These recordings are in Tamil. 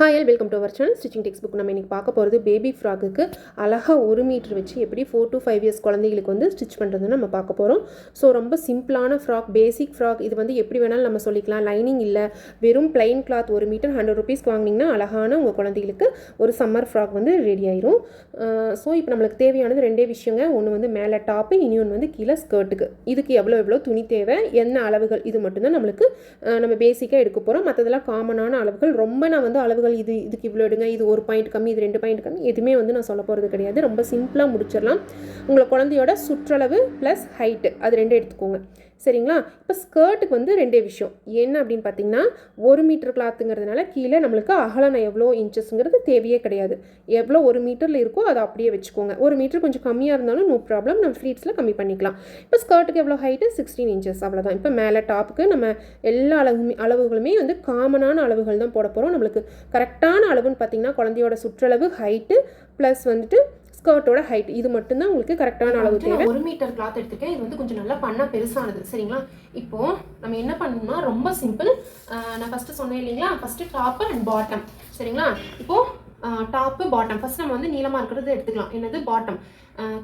Hi all welcome to our channel stitching text book நம்ம இன்றைக்கி பார்க்க போகிறது பேபி ஃப்ராக்குக்கு அழகாக ஒரு மீட்டர் வச்சு எப்படி ஃபோர் டு ஃபைவ் இயர்ஸ் குழந்தைகளுக்கு வந்து ஸ்டிச் பண்ணுறதுன்னு நம்ம பார்க்க போகிறோம் ஸோ ரொம்ப சிம்பிளான ஃப்ராக் பேசிக் ஃப்ராக் இது வந்து எப்படி வேணாலும் நம்ம சொல்லிக்கலாம். லைனிங் இல்லை. வெறும் பிளைன் கிளாத் ஒரு மீட்டர் ஹண்ட்ரட் ருபீஸ்க்கு வாங்கினீங்கன்னா அழகான உங்கள் குழந்தைகளுக்கு ஒரு சம்மர் ஃப்ராக் வந்து ரெடி ஆயிரும். ஸோ இப்போ நம்மளுக்கு தேவையானது ரெண்டே விஷயங்க. ஒன்று வந்து மேலே டாப்பு இன்னொன்று வந்து கீழே ஸ்கர்ட்டுக்கு இதுக்கு எவ்வளோ எவ்வளோ துணி தேவை? என்ன அளவுகள்? இது மட்டும்தான் நம்மளுக்கு நம்ம பேசிக்காக எடுக்க போகிறோம் மற்றதெல்லாம் காமனான அளவுகள். ரொம்ப நான் வந்து அளவுகள் இது இதுக்கு இவ்வளோ எடுங்க இது ஒரு பாயிண்ட் கம்மி இது ரெண்டு பாயிண்ட் கம்மி எதுவுமே வந்து நான் சொல்ல போகிறது கிடையாது. ரொம்ப சிம்பிளாக முடிச்சிடலாம். உங்களை குழந்தையோட சுற்றளவு ப்ளஸ் ஹைட்டு அது ரெண்டு எடுத்துக்கோங்க. சரிங்களா? இப்போ ஸ்கர்ட்டுக்கு வந்து ரெண்டே விஷயம். என்ன அப்படின்னு பார்த்தீங்கன்னா ஒரு மீட்டர் கிளாத்துங்கிறதுனால கீழே நம்மளுக்கு அகலம் எவ்வளோ இன்ச்சஸ்ங்கிறது தேவையே கிடையாது. எவ்வளோ ஒரு மீட்டரில் இருக்கோ அதை அப்படியே வச்சுக்கோங்க. ஒரு மீட்டர் கொஞ்சம் கம்மியாக இருந்தாலும் நோ ப்ராப்ளம் நம்ம ஃப்ளீட்ஸில் கம்மி பண்ணிக்கலாம். இப்போ ஸ்கர்ட்டுக்கு எவ்வளோ ஹைட்டு சிக்ஸ்டீன் இன்ச்சஸ் அவ்வளோதான் இப்போ மேலே டாப்புக்கு நம்ம எல்லா அளவுமே அளவுகளுமே வந்து காமனான அளவுகள் தான் போட போகிறோம் நம்மளுக்கு கரெக்டான அளவுன்னு பார்த்தீங்கன்னா குழந்தையோட சுற்றளவு ஹைட்டு ப்ளஸ் வந்துட்டு ஸ்கர்ட்டோட ஹைட் இது மட்டும்தான் உங்களுக்கு கரெக்டான அளவு தேவை. ஒரு மீட்டர் கிளாத் எடுத்துக்கேன் இது வந்து கொஞ்சம் நல்லா பண்ணா பெருசானது. சரிங்களா? இப்போ நம்ம என்ன பண்ணணும்னா ரொம்ப சிம்பிள் நான் ஃபர்ஸ்ட் சொன்னேன் இல்லைங்களா? ஃபர்ஸ்ட் டாப் அண்ட் பாட்டம் சரிங்களா? இப்போ டாப்பு பாட்டம் ஃபர்ஸ்ட் நம்ம வந்து நீளமா இருக்கிறது எடுத்துக்கலாம். என்னது? பாட்டம்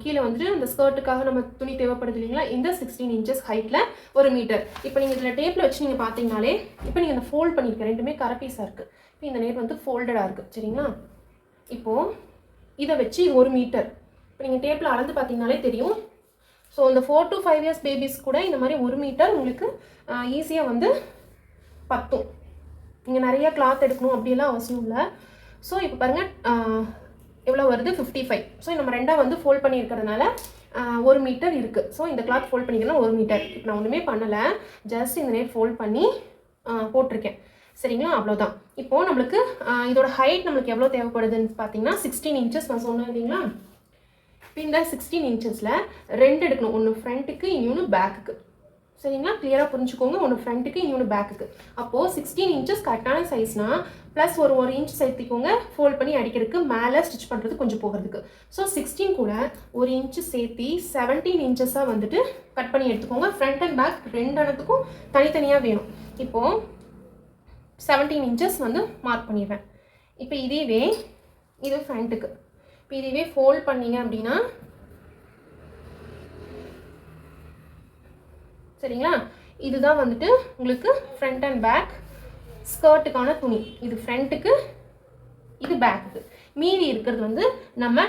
கீழே வந்துட்டு அந்த ஸ்கர்ட்டுக்காக நம்ம துணி தேவைப்படுது இல்லைங்களா? இந்த சிக்ஸ்டீன் இன்ச்சஸ் ஹைட்டில் ஒரு மீட்டர் இப்போ நீங்கள் இதில் டேப்பில் வச்சு நீங்கள் பார்த்தீங்கனாலே இப்போ நீங்கள் இந்த ஃபோல்ட் பண்ணியிருக்க ரெண்டுமே கரை பீஸாக இருக்குது இப்போ இந்த நேர் வந்து ஃபோல்டடாக இருக்குது சரிங்களா? இப்போது இதை வச்சு இது ஒரு மீட்டர். இப்போ நீங்கள் டேப்பில் அளந்து பார்த்தீங்கனாலே தெரியும். ஸோ இந்த four to five years babies கூட இந்த மாதிரி ஒரு மீட்டர் உங்களுக்கு ஈஸியாக வந்து பத்தும். நீங்கள் நிறைய கிளாத் எடுக்கணும் அப்படியெல்லாம் அவசியம் இல்லை. ஸோ இப்போ பாருங்கள் எவ்வளோ வருது? ஃபிஃப்டி ஃபைவ் ஸோ நம்ம ரெண்டாக வந்து ஃபோல்ட் பண்ணியிருக்கிறதுனால ஒரு மீட்டர் இருக்குது ஸோ இந்த கிளாத் ஃபோல்ட் பண்ணிக்கலாம் ஒரு மீட்டர். இப்போ நான் ஒன்றுமே பண்ணலை. ஜஸ்ட் இந்த நேர் ஃபோல்ட் பண்ணி போட்டிருக்கேன். சரிங்களா? அவ்வளோதான் இப்போது நம்மளுக்கு இதோட ஹைட் நம்மளுக்கு எவ்வளோ தேவைப்படுதுன்னு பார்த்தீங்கன்னா சிக்ஸ்டீன் இன்ச்சஸ் நான் சொன்னேன் இல்லைங்களா? இப்போ இந்த சிக்ஸ்டீன் இன்ச்சஸில் ரெண்டு எடுக்கணும். ஒன்று ஃப்ரண்ட்டுக்கு இன்னொன்று பேக்குக்கு சரிங்களா? கிளியராக புரிஞ்சுக்கோங்க. ஒன்று ஃப்ரண்ட்டுக்கு இன்னொன்று பேக்குக்கு அப்போது சிக்ஸ்டீன் இன்ச்சஸ் கரெக்டான சைஸ்னா ப்ளஸ் ஒரு ஒரு இன்ச் சேர்த்திக்கோங்க. ஃபோல்ட் பண்ணி அடிக்கிறதுக்கு மேலே ஸ்டிச் பண்ணுறது கொஞ்சம் போகிறதுக்கு. ஸோ சிக்ஸ்டீன் கூட ஒரு இன்ச்சு சேர்த்தி செவன்டீன் இன்ச்சஸாக வந்துட்டு கட் பண்ணி எடுத்துக்கோங்க. ஃப்ரண்ட் அண்ட் பேக் ரெண்டு இடத்துக்கும் தனித்தனியாக வேணும். இப்போது செவன்டீன் இன்ச்சஸ் வந்து மார்க் பண்ணிடுவேன். இப்போ இதுவே இது ஃப்ரண்ட்டுக்கு இப்போ இதுவே ஃபோல்ட் பண்ணீங்க அப்படின்னா சரிங்களா? இதுதான் வந்துட்டு உங்களுக்கு ஃப்ரண்ட் அண்ட் பேக் ஸ்கர்ட்டுக்கான துணி. இது ஃப்ரண்ட்டுக்கு இது பேக்குக்கு மீதி இருக்கிறது வந்து நம்ம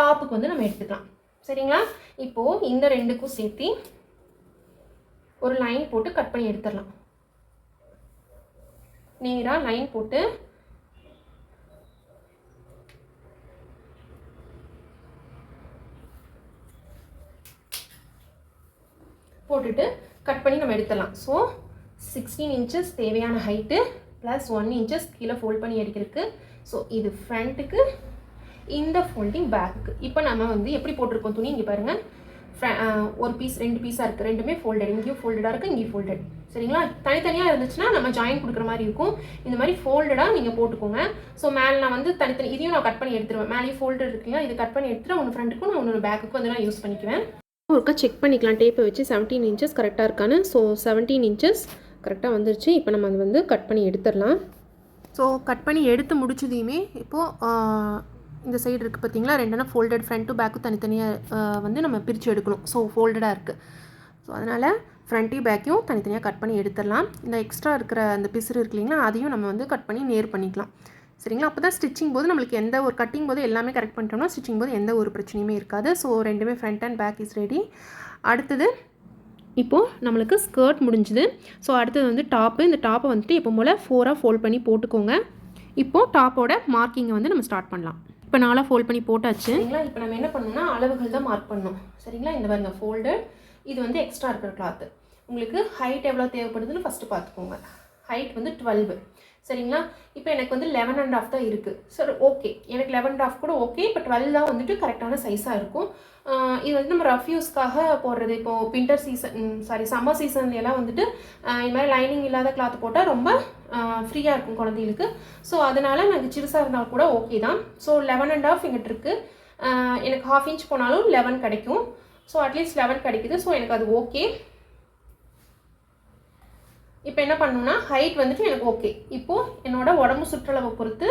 டாப்புக்கு வந்து நம்ம எடுத்துக்கலாம். சரிங்களா? இப்போது இந்த ரெண்டுக்கும் சேர்த்து ஒரு லைன் போட்டு கட் பண்ணி எடுத்துடலாம். நேராக லைன் போட்டு. போட்டுட்டு கட் பண்ணி நம்ம எடுத்துடலாம். ஸோ சிக்ஸ்டீன் இன்ச்சஸ் தேவையான ஹைட்டு ப்ளஸ் ஒன் இன்ச்சஸ் கீழே ஃபோல்ட் பண்ணி எடுக்கிறதுக்கு ஸோ இது ஃப்ரண்ட்டுக்கு இந்த ஃபோல்டிங் பேக்குக்கு இப்போ நம்ம வந்து எப்படி போட்டிருக்கோம் துணி இங்கே பாருங்கள் ஒரு பீஸ் ரெண்டு பீஸாக இருக்குது ரெண்டுமே ஃபோல்டட் இங்கேயும் ஃபோல்டடாக இருக்குது இங்கேயும் ஃபோல்டட் சரிங்களா? தனித்தனியாக இருந்துச்சுன்னா நம்ம ஜாயின் கொடுக்குற மாதிரி இருக்கும். இந்த மாதிரி ஃபோல்டடாக நீங்கள் போட்டுக்கோங்க. ஸோ மேலே நான் வந்து தனித்தனி இதையும் நான் கட் பண்ணி எடுத்துருவேன். மேலேயும் ஃபோல்டட் இருக்குங்களா இது கட் பண்ணி எடுத்துட்டு ஒன்று ஃப்ரண்ட்டுக்கும் நான் ஒன்று பேக்குக்கும் வந்து நான் யூஸ் பண்ணிக்குவேன். ஒருக்கா செக் பண்ணிக்கலாம். டேப்பை வச்சு செவன்டீன் இன்ச்சஸ் கரெக்டாக இருக்கான்னு. ஸோ செவன்டீன் இன்ச்சஸ் கரெக்டாக வந்துருச்சு. இப்போ நம்ம அது வந்து கட் பண்ணி எடுத்துடலாம். ஸோ கட் பண்ணி எடுத்து முடிச்சதையுமே இப்போது இந்த சைடு இருக்குது பார்த்தீங்களா ரெண்டுனா ஃபோல்டட் ஃப்ரண்ட் டு பேக்கு தனித்தனியாக வந்து நம்ம பிரித்து எடுக்கணும். ஸோ ஃபோல்டடாக இருக்குது ஸோ அதனால் ஃப்ரண்ட்டையும் பேக்கையும் தனித்தனியாக கட் பண்ணி எடுத்துடலாம். இந்த எக்ஸ்ட்ரா இருக்கிற அந்த பிசுறு இருக்கு இல்லைங்களா அதையும் நம்ம வந்து கட் பண்ணி நேர் பண்ணிக்கலாம். சரிங்களா? அப்போ தான் ஸ்டிச்சிங் போது நம்மளுக்கு எந்த ஒரு கட்டிங் போது எல்லாமே கரெக்ட் பண்ணிட்டோம்னா ஸ்டிச்சிங் போது எந்த ஒரு பிரச்சனையுமே இருக்காது. ஸோ ரெண்டுமே front and back is ready அடுத்தது இப்போது நம்மளுக்கு ஸ்கர்ட் முடிஞ்சுது. ஸோ அடுத்தது வந்து டாப்பு இந்த டாப்பை வந்துட்டு எப்போ போல் ஃபோராக ஃபோல்ட் பண்ணி போட்டுக்கோங்க. இப்போது டாப்போட மார்க்கிங்கை வந்து நம்ம ஸ்டார்ட் பண்ணலாம். இப்போ நாளாக ஃபோல்ட் பண்ணி போட்டாச்சு. சரிங்களா? இப்போ நம்ம என்ன பண்ணணும்னா அளவுகள் தான் மார்க் பண்ணணும். சரிங்களா? இந்த பாருங்க ஃபோல்டு இது வந்து எக்ஸ்ட்ரா இருக்கிற கிளாத்து உங்களுக்கு ஹைட் எவ்வளோ தேவைப்படுதுன்னு ஃபஸ்ட்டு பார்த்துக்கோங்க. ஹைட் வந்து டுவெல்வு சரிங்களா? இப்போ எனக்கு வந்து லெவன் அண்ட் ஆஃப் தான் இருக்குது சரி ஓகே எனக்கு லெவன் அண்ட் ஆஃப் கூட ஓகே இப்போ டுவெல் தான் வந்துட்டு கரெக்டான சைஸாக இருக்கும். இது வந்து நம்ம ரஃப் யூஸ்க்காக போடுறது இப்போது வின்டர் சீசன் சாரி சம்மர் சீசன்லாம் வந்துட்டு இது இந்த மாதிரி லைனிங் இல்லாத கிளாத் போட்டால் ரொம்ப ஃப்ரீயாக இருக்கும் குழந்தைகளுக்கு. ஸோ அதனால் எனக்கு சிறுசாக இருந்தால் கூட ஓகே தான். ஸோ லெவன் அண்ட் ஆஃப் எங்கிட்ட இருக்குது எனக்கு ஹாஃப் இன்ச் போனாலும் லெவன் கிடைக்கும். ஸோ அட்லீஸ்ட் லெவன் கிடைக்குது ஸோ எனக்கு அது ஓகே இப்போ என்ன பண்ணணும்னா ஹைட் வந்துட்டு எனக்கு ஓகே இப்போது என்னோட உடம்பு சுற்றளவை பொறுத்து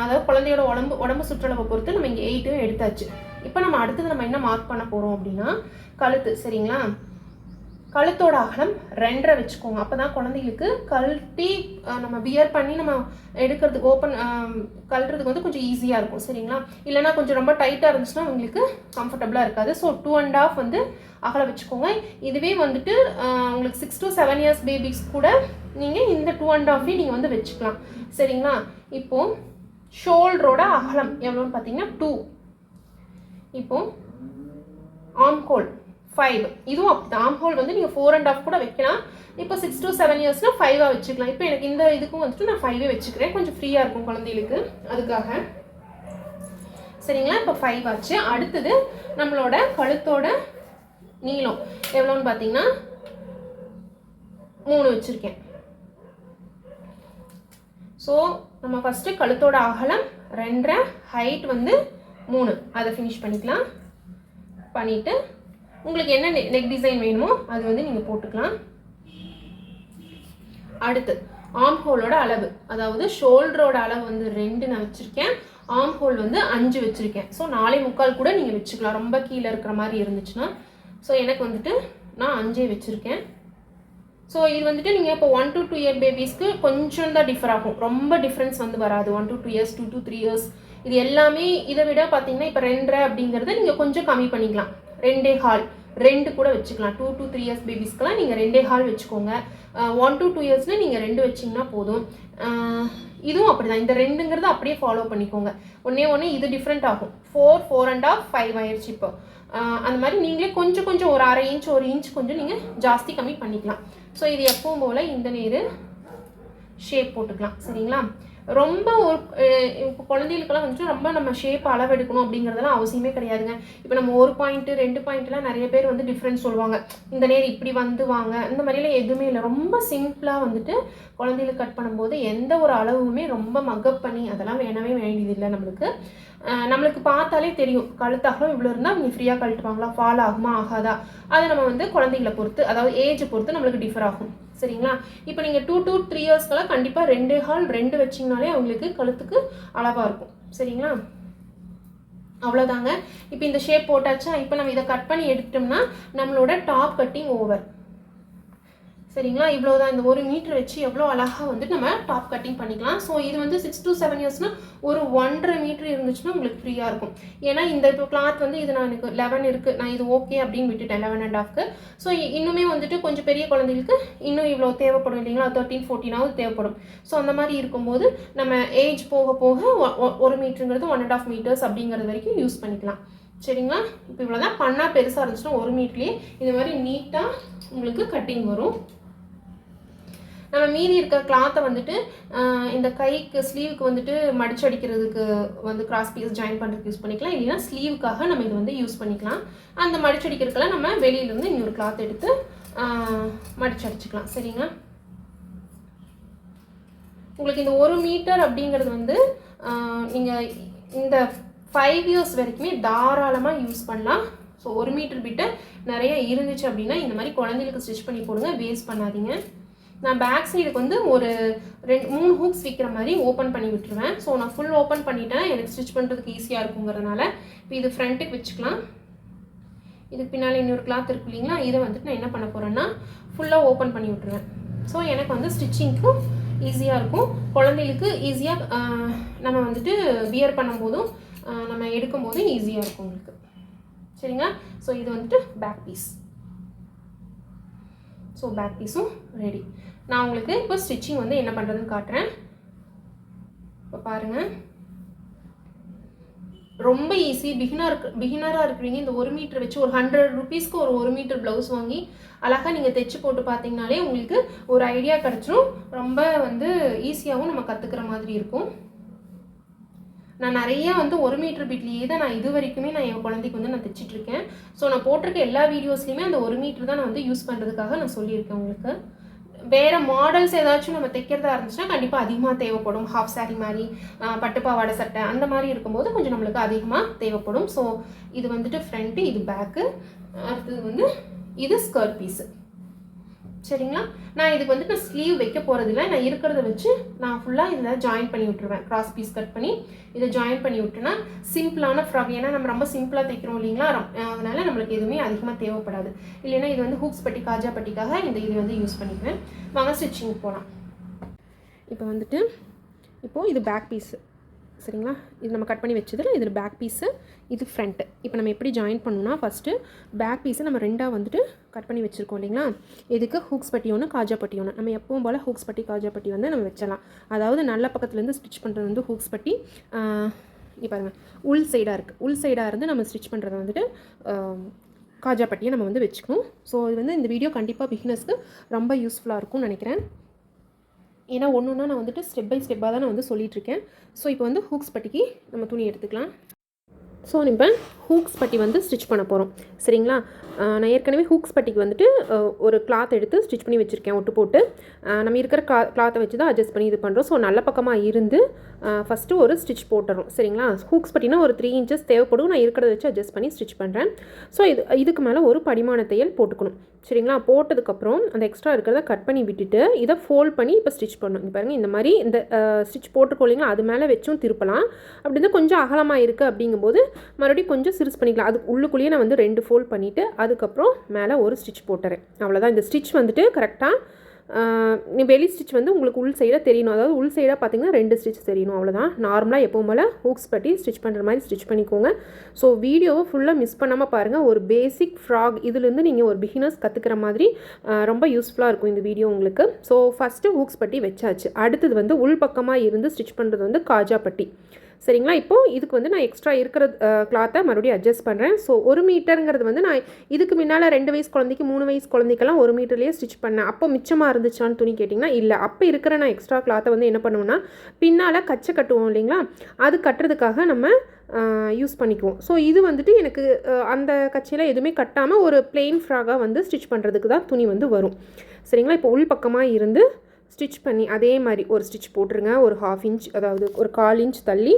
அதாவது குழந்தையோட உடம்பு உடம்பு சுற்றளவை பொறுத்து நம்ம இங்கே எயிட்டும் எடுத்தாச்சு. இப்போ நம்ம அடுத்தது நம்ம என்ன மார்க் பண்ண போகிறோம் அப்படின்னா கழுத்து சரிங்களா? கழுத்தோட அகலம் ரெண்டரை வச்சுக்கோங்க. அப்போ தான் குழந்தைகளுக்கு கழட்டி நம்ம பியர் பண்ணி நம்ம எடுக்கிறதுக்கு ஓப்பன் கழுறதுக்கு வந்து கொஞ்சம் ஈஸியாக இருக்கும். சரிங்களா? இல்லைன்னா கொஞ்சம் ரொம்ப டைட்டாக இருந்துச்சுன்னா உங்களுக்கு கம்ஃபர்டபுளாக இருக்காது. ஸோ டூ அண்ட் ஆஃப் வந்து அகல வச்சுக்கோங்க. இதுவே வந்துட்டு உங்களுக்கு six to seven years babies கூட நீங்கள் இந்த டூ அண்ட் ஆஃபே நீங்கள் வந்து வச்சுக்கலாம். சரிங்களா? இப்போது ஷோல்டரோட அகலம் எவ்வளோன்னு பார்த்தீங்கன்னா டூ இப்போ ஆம்கோல் ஃபைவ் இதுவும் அப்படி ஆம்ஹோல் வந்து நீங்கள் ஃபோர் அண்ட் ஆஃப் கூட வைக்கலாம். இப்போ சிக்ஸ் டு செவன் இயர்ஸ்னால் ஃபைவாக வச்சுக்கலாம். இப்போ எனக்கு இந்த இதுக்கும் வந்துட்டு நான் ஃபைவே வச்சுக்கிறேன். கொஞ்சம் ஃப்ரீயாக இருக்கும் குழந்தைகளுக்கு. அதுக்காக. சரிங்களா? இப்போ ஃபைவ் ஆச்சு. அடுத்தது நம்மளோட கழுத்தோட நீளம். எவ்வளோன்னு பார்த்தீங்கன்னா மூணு வச்சுருக்கேன். ஸோ நம்ம ஃபஸ்ட்டு கழுத்தோட அகலம் ரெண்டரை ஹைட் வந்து மூணு. அதை ஃபினிஷ் பண்ணிக்கலாம். பண்ணிவிட்டு உங்களுக்கு என்ன நெக் டிசைன் வேணுமோ அது வந்து நீங்கள் போட்டுக்கலாம். அடுத்து ஆம் ஹோலோட அளவு. அதாவது ஷோல்டரோட அளவு வந்து ரெண்டு நான் வச்சுருக்கேன். ஆம் ஹோல் வந்து அஞ்சு வச்சுருக்கேன். ஸோ நாலே முக்கால் கூட நீங்கள் வச்சுக்கலாம். ரொம்ப கீழே இருக்கிற மாதிரி இருந்துச்சுன்னா. ஸோ எனக்கு வந்துட்டு நான் அஞ்சே வச்சுருக்கேன். ஸோ இது வந்துட்டு நீங்கள் இப்போ ஒன் டு டூ இயர் பேபிஸ்க்கு கொஞ்சம் தான் டிஃபர் ஆகும். ரொம்ப டிஃப்ரென்ஸ் வந்து வராது. One to two years two to three years இது எல்லாமே இதை விட பார்த்தீங்கன்னா இப்போ ரெண்டரை அப்படிங்கிறத நீங்கள் கொஞ்சம் கம்மி பண்ணிக்கலாம். ரெண்டே ஹால். ரெண்டு கூட வச்சுக்கலாம். டூ டூ த்ரீ இயர்ஸ் பேபிஸ்க்கெலாம் நீங்கள் ரெண்டே ஹால் வச்சுக்கோங்க. ஒன் டூ டூ இயர்ஸ்னால் நீங்கள் ரெண்டு வச்சிங்கன்னா போதும். இதுவும் இதுவும் அப்படிதான். இந்த ரெண்டுங்கிறத அப்படியே ஃபாலோ பண்ணிக்கோங்க. ஒன்றே ஒன்று இது டிஃப்ரெண்ட் ஆகும். Four four and half five ஆயிடுச்சு இப்போ. அந்த மாதிரி நீங்களே கொஞ்சம் கொஞ்சம் ஒரு அரை இன்ச் ஒரு இன்ச் கொஞ்சம் நீங்கள் ஜாஸ்தி கம்மி பண்ணிக்கலாம். ஸோ இது எப்பவும் போல் இந்த நேரு ஷேப் போட்டுக்கலாம். சரிங்களா? ரொம்ப ஒரு இப்போ குழந்தைகளுக்கெல்லாம் வந்துட்டு ரொம்ப நம்ம ஷேப் அளவெடுக்கணும் அப்படிங்கிறதெல்லாம் அவசியமே கிடையாதுங்க. இப்போ நம்ம ஒரு பாயிண்ட்டு ரெண்டு பாயிண்ட்லாம் நிறைய பேர் வந்து டிஃப்ரென்ஸ் சொல்லுவாங்க. இந்த நேர் இப்படி வந்து வாங்க. இந்த மாதிரிலாம் எதுவுமே இல்லை. ரொம்ப சிம்பிளாக வந்துட்டு குழந்தைகளுக்கு கட் பண்ணும்போது எந்த ஒரு அளவுமே ரொம்ப மக்கப் பண்ணி அதெல்லாம் வேணவே வேண்டியதில்லை நம்மளுக்கு. நம்மளுக்கு பார்த்தாலே தெரியும். கழுத்தாகலாம் இவ்வளோ இருந்தால் அவங்க ஃப்ரீயாக கழட்டுவாங்களா? ஃபால் ஆகுமா? ஆகாதா? அதை நம்ம வந்து குழந்தைகளை பொறுத்து அதாவது ஏஜ் பொறுத்து நம்மளுக்கு டிஃபர் ஆகும். சரிங்களா? இப்போ நீங்கள் டூ டூ த்ரீ இயர்ஸ்க்கெல்லாம் கண்டிப்பாக ரெண்டு ஹால் ரெண்டு வச்சிங்கனாலே அவங்களுக்கு கழுத்துக்கு அளவாக இருக்கும். சரிங்களா? அவ்வளோதாங்க இப்போ இந்த ஷேப் போட்டாச்சா? இப்போ நம்ம இதை கட் பண்ணி எடுத்துட்டோம்னா நம்மளோட டாப் கட்டிங் ஓவர் சரிங்களா? இவ்வளோ தான் இந்த ஒரு மீட்டர் வச்சு எவ்வளோ அழகாக வந்துட்டு நம்ம டாப் கட்டிங் பண்ணிக்கலாம். ஸோ இது வந்து சிக்ஸ் டு செவன் இயர்ஸ்னால் ஒரு ஒன்றரை மீட்டர் இருந்துச்சுன்னா உங்களுக்கு ஃப்ரீயாக இருக்கும். ஏன்னா இந்த இப்போ கிளாத் வந்து இது நான் எனக்கு லெவன் இருக்குது நான் இது ஓகே அப்படின்னு விட்டுட்டேன் லெவன் அண்ட் ஹாஃப்க்கு ஸோ இன்னுமே வந்துட்டு கொஞ்சம் பெரிய குழந்தைகளுக்கு இன்னும் இவ்வளோ தேவைப்படும் இல்லைங்களா? தேர்ட்டின் ஃபோர்டீனாவது தேவைப்படும். ஸோ அந்த மாதிரி இருக்கும்போது நம்ம ஏஜ் போக போக ஒ- ஒரு மீட்டருங்கிறது ஒன் அண்ட் ஆஃப் மீட்டர்ஸ் அப்படிங்கிறது வரைக்கும் யூஸ் பண்ணிக்கலாம். சரிங்களா? இப்போ இவ்வளோ தான் பண்ணால் பெருசாக இருந்துச்சுன்னா ஒரு மீட்லேயே இந்த மாதிரி நீட்டாக உங்களுக்கு கட்டிங் வரும். நம்ம மீதி இருக்கிற கிளாத்தை வந்துட்டு இந்த கைக்கு ஸ்லீவுக்கு வந்துட்டு மடிச்சு அடிக்கிறதுக்கு வந்து கிராஸ் பீஸ் ஜாயின் பண்ணுறதுக்கு யூஸ் பண்ணிக்கலாம். இல்லைன்னா ஸ்லீவுக்காக நம்ம இது வந்து யூஸ் பண்ணிக்கலாம். அந்த மடிச்சு அடிக்கிறதுக்கெல்லாம் நம்ம வெளியிலேருந்து இன்னொரு கிளாத் எடுத்து மடிச்சு அடிச்சுக்கலாம். சரிங்களா? உங்களுக்கு இந்த ஒரு மீட்டர் அப்படிங்கிறது வந்து நீங்கள் இந்த ஃபைவ் இயர்ஸ் வரைக்குமே தாராளமாக யூஸ் பண்ணலாம். ஸோ ஒரு மீட்டர் பிட்டு நிறைய இருந்துச்சு அப்படின்னா இந்த மாதிரி குழந்தைகளுக்கு ஸ்டிச் பண்ணி போடுங்க வேஸ்ட் பண்ணாதீங்க. நான் பேக் சைடுக்கு வந்து ஒரு ரெண்டு மூணு ஹூக்ஸ் விற்கிற மாதிரி ஓப்பன் பண்ணி விட்டுருவேன். ஸோ நான் ஃபுல் ஓப்பன் பண்ணிட்டேன். எனக்கு ஸ்டிச் பண்ணுறதுக்கு ஈஸியாக இருக்குங்கிறதுனால இப்போ இது ஃப்ரண்ட்டுக்கு வச்சுக்கலாம். இதுக்கு பின்னால் இன்னொரு கிளாத் இருக்கு இல்லைங்களா? இதை வந்துட்டு நான் என்ன பண்ண போகிறேன்னா ஃபுல்லாக ஓப்பன் பண்ணி விட்டுருவேன். ஸோ எனக்கு வந்து ஸ்டிச்சிங்க்கும் ஈஸியாக இருக்கும். குழந்தைகளுக்கு ஈஸியாக நம்ம வந்துட்டு வியர் பண்ணும்போதும் நம்ம எடுக்கும்போதும் ஈஸியாக இருக்கும் உங்களுக்கு. சரிங்களா? ஸோ இது வந்துட்டு பேக் பீஸ் ஸோ பேக் பீஸும் ரெடி நான் உங்களுக்கு இப்போ ஸ்டிச்சிங் வந்து என்ன பண்ணுறதுன்னு காட்டுறேன். இப்போ பாருங்கள் ரொம்ப ஈஸி பிகினர் பிகினராக இருக்கிறீங்க. இந்த ஒரு மீட்டர் வச்சு ஒரு ஹண்ட்ரட் ருபீஸ்க்கு ஒரு ஒரு மீட்டர் ப்ளவுஸ் வாங்கி அழகாக நீங்கள் தைச்சு போட்டு பார்த்தீங்கனாலே உங்களுக்கு ஒரு ஐடியா கிடச்சிரும். ரொம்ப வந்து ஈஸியாகவும் நம்ம கற்றுக்கிற மாதிரி இருக்கும். நான் நிறைய வந்து ஒரு மீட்டர் பிட்லேயே தான் நான் இது வரைக்குமே நான் என் குழந்தைக்கு வந்து நான் தைச்சிட்டு இருக்கேன். ஸோ நான் போட்டிருக்க எல்லா வீடியோஸ்லையுமே அந்த ஒரு மீட்டர் தான் நான் வந்து யூஸ் பண்ணுறதுக்காக நான் சொல்லியிருக்கேன் உங்களுக்கு. வேறு மாடல்ஸ் ஏதாச்சும் நம்ம தைக்கிறதா இருந்துச்சுன்னா கண்டிப்பாக அதிகமாக தேவைப்படும். ஹாஃப் saree மாதிரி பட்டு பாவாடை சட்டை அந்த மாதிரி இருக்கும்போது கொஞ்சம் நம்மளுக்கு அதிகமாக தேவைப்படும். ஸோ இது வந்துட்டு ஃப்ரண்ட்டு இது பேக்கு அடுத்தது வந்து இது ஸ்கர்ட் பீஸு சரிங்களா? நான் இதுக்கு வந்துட்டு நான் ஸ்லீவ் வைக்க போகிறதில்ல நான் இருக்கிறத வச்சு நான் ஃபுல்லாக இதில் ஜாயின் பண்ணி விட்டுருவேன். கிராஸ் பீஸ் கட் பண்ணி இதை ஜாயின் பண்ணி விட்டுனா சிம்பிளான ஃப்ராக் ஏன்னா நம்ம ரொம்ப சிம்பிளாக தைக்கிறோம் இல்லைங்களா? அதனால் நம்மளுக்கு எதுவுமே அதிகமாக தேவைப்படாது. இல்லைன்னா இது வந்து ஹூக்ஸ் பட்டி காஜா பட்டிக்காக இந்த இது வந்து யூஸ் பண்ணிக்குவேன். வாங்க ஸ்டிச்சிங் போகலாம் இப்போ வந்துட்டு இப்போது இது பேக் பீஸு சரிங்களா? இது நம்ம கட் பண்ணி வச்சதில் இதில் பேக் பீஸு இது ஃப்ரண்ட்டு இப்போ நம்ம எப்படி ஜாயின் பண்ணணும்னா ஃபஸ்ட்டு பேக் பீஸை நம்ம ரெண்டாக வந்துட்டு கட் பண்ணி வச்சுருக்கோம் இல்லைங்களா? இதுக்கு ஹூக்ஸ் பட்டி ஒன்று காஜா பட்டி ஒன்று நம்ம எப்பவும் போல் ஹூக்ஸ் பட்டி காஜா பட்டி வந்து நம்ம வச்சலாம். அதாவது நல்ல பக்கத்துலேருந்து ஸ்டிச் பண்ணுறது வந்து ஹூக்ஸ் பட்டி இங்கே பாருங்கள் உள் சைடாக இருக்குது உள் சைடாக இருந்து நம்ம ஸ்டிச் பண்ணுறது வந்துட்டு காஜா பட்டியை நம்ம வந்து வச்சுக்கணும். ஸோ இது வந்து இந்த வீடியோ கண்டிப்பாக பிகினர்ஸ்க்கு ரொம்ப யூஸ்ஃபுல்லாக இருக்கும்னு நினைக்கிறேன். ஏன்னா ஒன்று ஒன்றா நான் வந்துட்டு ஸ்டெப் பை ஸ்டெப்பாக தான் நான் வந்து சொல்லிகிட்ருக்கேன் இருக்கேன். ஸோ இப்போ வந்து ஹூக்ஸ் பட்டிக்கு நம்ம துணி எடுத்துக்கலாம். ஸோ இப்போ ஹூக்ஸ் பட்டி வந்து ஸ்டிச் பண்ண போகிறோம் சரிங்களா? நான் ஏற்கனவே ஹூக்ஸ் பட்டிக்கு வந்துட்டு ஒரு கிளாத் எடுத்து ஸ்டிச் பண்ணி வச்சுருக்கேன் ஒட்டு போட்டு. நம்ம இருக்கிற கிளா கிளாத்தை வச்சு தான் அட்ஜஸ்ட் பண்ணி இது பண்ணுறோம் ஸோ நல்ல பக்கமாக இருந்து ஃபஸ்ட்டு ஒரு ஸ்டிச் போட்டுறோம். சரிங்களா? ஹூக்ஸ் பட்டினா ஒரு த்ரீ இன்ச்சஸ் தேவைப்படும். நான் இருக்கிறத வச்சு அட்ஜஸ்ட் பண்ணி ஸ்டிச் பண்ணுறேன் ஸோ இது இதுக்கு மேலே ஒரு படிமான தையல் போட்டுக்கணும். சரிங்களா? போட்டதுக்கப்புறம் அந்த எக்ஸ்ட்ரா இருக்கிறத கட் பண்ணி விட்டுட்டு இதை ஃபோல்ட் பண்ணி இப்போ ஸ்டிச் பண்ணணும். இங்க பாருங்கள் இந்த மாதிரி இந்த ஸ்டிச் போட்டுருக்கோம் இல்லைங்களா? அது மேலே வச்சும் திருப்பலாம். அப்படி இருந்தால் கொஞ்சம் அகலமாக இருக்குது அப்படிங்கும்போது மறுபடியும் கொஞ்சம் சிறுசு பண்ணிக்கலாம். அதுக்கு உள்ளுக்குள்ளேயே நான் வந்து ரெண்டு ஃபோல்ட் பண்ணிவிட்டு அதுக்கப்புறம் மேலே ஒரு ஸ்டிச் போட்டுறேன். அவ்வளோதான் இந்த ஸ்டிச் வந்துட்டு கரெக்டாக நீ வெளி ஸ்டிச் வந்து உங்களுக்கு உள் சைடாக தெரியணும். அதாவது உள் சைடாக பார்த்தீங்கன்னா ரெண்டு ஸ்டிச் தெரியணும். அவ்வளோதான் நார்மலாக எப்பவும் போல் ஹூக்ஸ் பட்டி ஸ்டிச் பண்ணுற மாதிரி ஸ்டிச் பண்ணிக்கோங்க. ஸோ வீடியோவை ஃபுல்லாக மிஸ் பண்ணாமல் பாருங்கள் ஒரு பேசிக் ஃப்ராக் இதுலேருந்து நீங்கள் ஒரு பிகினர்ஸ் கற்றுக்கிற மாதிரி ரொம்ப யூஸ்ஃபுல்லாக இருக்கும் இந்த வீடியோ உங்களுக்கு. ஸோ ஃபஸ்ட்டு ஹூக்ஸ் பட்டி வச்சாச்சு. அடுத்தது வந்து உள் பக்கமாக இருந்து ஸ்டிச் பண்ணுறது வந்து காஜா பட்டி. சரிங்களா? இப்போது இதுக்கு வந்து நான் எக்ஸ்ட்ரா இருக்கிற கிளாத்தை மறுபடியும் அட்ஜஸ்ட் பண்ணுறேன் ஸோ ஒரு மீட்டருங்கிறது வந்து நான் இதுக்கு முன்னால் ரெண்டு வயசு குழந்தைக்கு மூணு வயசு குழந்தைக்கெல்லாம் ஒரு மீட்டர்லேயே ஸ்டிச் பண்ணேன். அப்போ மிச்சமாக இருந்துச்சான்னு துணி கேட்டிங்கன்னா இல்லை. அப்போ இருக்கிற நான் எக்ஸ்ட்ரா கிளாத்தை வந்து என்ன பண்ணுவேன்னா பின்னால் கச்சை கட்டுவோம் இல்லைங்களா? அது கட்டுறதுக்காக நம்ம யூஸ் பண்ணிக்குவோம். ஸோ இது வந்துட்டு எனக்கு அந்த கச்சையில் எதுவுமே கட்டாமல் ஒரு பிளெயின் ஃப்ராகாக வந்து ஸ்டிச் பண்ணுறதுக்கு தான் துணி வந்து வரும். சரிங்களா? இப்போ உள் பக்கமாக இருந்து ஸ்டிச் பண்ணி அதே மாதிரி ஒரு ஸ்டிச் போட்டுருங்க. ஒரு ஹாஃப் இன்ச் அதாவது ஒரு கால் இன்ச் தள்ளி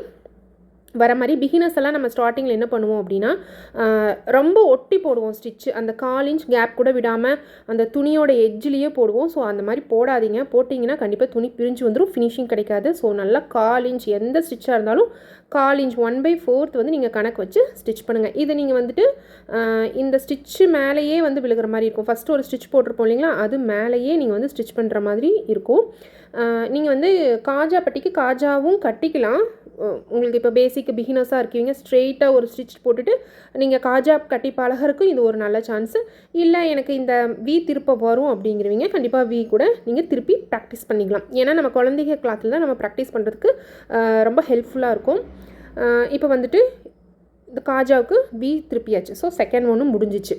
வர மாதிரி பிகினர்ஸ் எல்லாம் நம்ம ஸ்டார்டிங்கில் என்ன பண்ணுவோம் அப்படின்னா ரொம்ப ஒட்டி போடுவோம் ஸ்டிச்சு அந்த கால் இன்ச் கேப் கூட விடாமல் அந்த துணியோட எஜ்ஜிலேயே போடுவோம். ஸோ அந்த மாதிரி போடாதீங்க. போட்டிங்கன்னா கண்டிப்பாக துணி பிரிஞ்சு வந்துடும் ஃபினிஷிங் கிடைக்காது. ஸோ நல்லா கால் இன்ச் எந்த ஸ்டிச்சாக இருந்தாலும் கால் இன்ச் ஒன் பை ஃபோர்த் வந்து நீங்கள் கணக்கு வச்சு ஸ்டிச் பண்ணுங்கள் இதை நீங்கள் வந்துட்டு இந்த ஸ்டிச்சு மேலேயே வந்து விழுகிற மாதிரி இருக்கும். ஃபஸ்ட்டு ஒரு ஸ்டிச் போட்டிருப்போம் இல்லைங்களா? அது மேலேயே நீங்கள் வந்து ஸ்டிச் பண்ணுற மாதிரி இருக்கும். நீங்கள் வந்து காஜா பட்டிக்கு காஜாவும் கட்டிக்கலாம். உங்களுக்கு இப்போ பேசிக் பிகினர்ஸாக இருக்கீங்க ஸ்ட்ரெயிட்டாக ஒரு ஸ்டிச் போட்டுட்டு நீங்கள் காஜா கட்டி பழகறதுக்கும் இது ஒரு நல்ல சான்ஸு இல்லை எனக்கு இந்த வி திருப்ப வரும் அப்படிங்கிறவங்க கண்டிப்பாக வி கூட நீங்கள் திருப்பி ப்ராக்டிஸ் பண்ணிக்கலாம். ஏன்னா நம்ம குழந்தைங்க கிளாத்தில் தான் நம்ம ப்ராக்டிஸ் பண்ணுறதுக்கு ரொம்ப ஹெல்ப்ஃபுல்லாக இருக்கும். இப்போ வந்துட்டு இந்த காஜாவுக்கு வி திருப்பியாச்சு. ஸோ செகண்ட் ஒன்றும் முடிஞ்சிச்சு.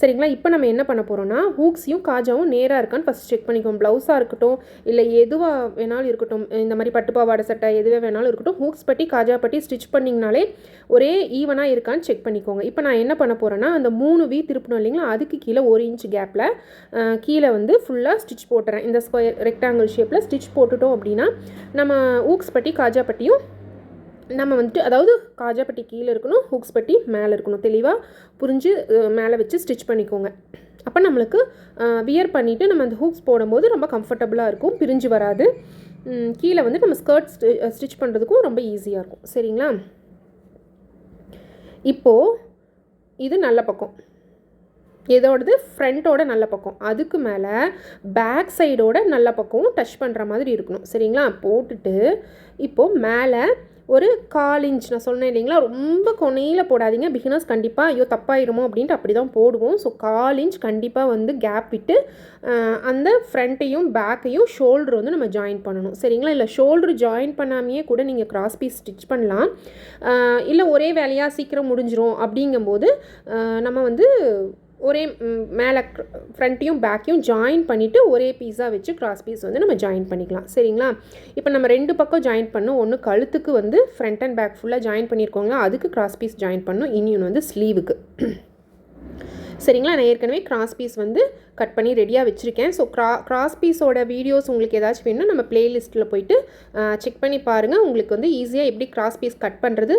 சரிங்களா? இப்போ நம்ம என்ன பண்ண போகிறோம்னா ஹூக்ஸையும் காஜாவும் நேராக இருக்கான்னு ஃபஸ்ட் செக் பண்ணிக்குவோம். ப்ளவுஸாக இருக்கட்டும் இல்லை எதுவாக வேணாலும் இருக்கட்டும் இந்த மாதிரி பட்டுப்பாவாடை சட்டை எதுவே வேணாலும் இருக்கட்டும் ஹூக்ஸ் பட்டி காஜா பட்டி ஸ்டிச் பண்ணிங்கனாலே ஒரே ஈவனாக இருக்கான்னு செக் பண்ணிக்கோங்க. இப்போ நான் என்ன பண்ண போகிறேன்னா அந்த மூணு வீ திருப்பணும் இல்லைங்களா? அதுக்கு கீழே ஒரு இன்ச் கேப்பில் கீழே வந்து ஃபுல்லாக ஸ்டிச் போட்டுறேன். இந்த ஸ்கொயர் ரெக்டாங்கிள் ஷேப்பில் ஸ்டிச் போட்டுட்டோம் அப்படின்னா நம்ம ஹூக்ஸ் பட்டி காஜா பட்டியும் நம்ம வந்துட்டு அதாவது காஜாப்பட்டி கீழே இருக்கணும் ஹூக்ஸ் பட்டி மேலே இருக்கணும். தெளிவாக புரிஞ்சு மேலே வச்சு ஸ்டிச் பண்ணிக்கோங்க. அப்போ நம்மளுக்கு வியர் பண்ணிவிட்டு நம்ம அந்த ஹூக்ஸ் போடும்போது ரொம்ப கம்ஃபர்டபுளாக இருக்கும் பிரிஞ்சு வராது. கீழே வந்து நம்ம ஸ்கர்ட் ஸ்டிச் பண்ணுறதுக்கும் ரொம்ப ஈஸியாக இருக்கும். சரிங்களா? இப்போது இது நல்ல பக்கம். இதோடது ஃப்ரண்ட்டோட நல்ல பக்கம். அதுக்கு மேலே பேக் சைடோட நல்ல பக்கம் டச் பண்ணுற மாதிரி இருக்கணும். சரிங்களா? போட்டுட்டு இப்போது மேலே ஒரு கால் இன்ச் நான் சொன்னேன் இல்லைங்களா? ரொம்ப கொனையில் போடாதீங்க. பிகினர்ஸ் கண்டிப்பாக ஐயோ தப்பாயிருமோ? அப்படின்ட்டு அப்படி தான் போடுவோம். ஸோ கால் இன்ச் கண்டிப்பாக வந்து கேப் விட்டு அந்த ஃப்ரண்ட்டையும் பேக்கையும் ஷோல்டர் வந்து நம்ம ஜாயின் பண்ணணும். சரிங்களா? இல்லை ஷோல்டர் ஜாயின் பண்ணாமையே கூட நீங்கள் கிராஸ் பீஸ் ஸ்டிச் பண்ணலாம். இல்லை ஒரே வேலையாக சீக்கிரம் முடிஞ்சிரும் அப்படிங்கும்போது நம்ம வந்து ஒரே மேலே ஃப்ரண்ட்டையும் பேக்கையும் ஜாயின் பண்ணிவிட்டு ஒரே பீஸாக வச்சு கிராஸ் பீஸ் வந்து நம்ம ஜாயின் பண்ணிக்கலாம். சரிங்களா? இப்போ நம்ம ரெண்டு பக்கம் ஜாயின் பண்ணோம். ஒன்று கழுத்துக்கு வந்து ஃப்ரண்ட் அண்ட் பேக் ஃபுல்லாக ஜாயின் பண்ணியிருக்கோங்க அதுக்கு கிராஸ் பீஸ் ஜாயின் பண்ணோம். இன்னொன்று வந்து ஸ்லீவுக்கு சரிங்களா? நான் ஏற்கனவே கிராஸ் பீஸ் வந்து கட் பண்ணி ரெடியாக வச்சுருக்கேன். ஸோ க்ரா கிராஸ் பீஸோட வீடியோஸ் உங்களுக்கு ஏதாச்சும் வேணும்னா நம்ம பிளேலிஸ்ட்டில் போயிட்டு செக் பண்ணி பாருங்கள் உங்களுக்கு வந்து ஈஸியாக எப்படி கிராஸ் பீஸ் கட் பண்ணுறது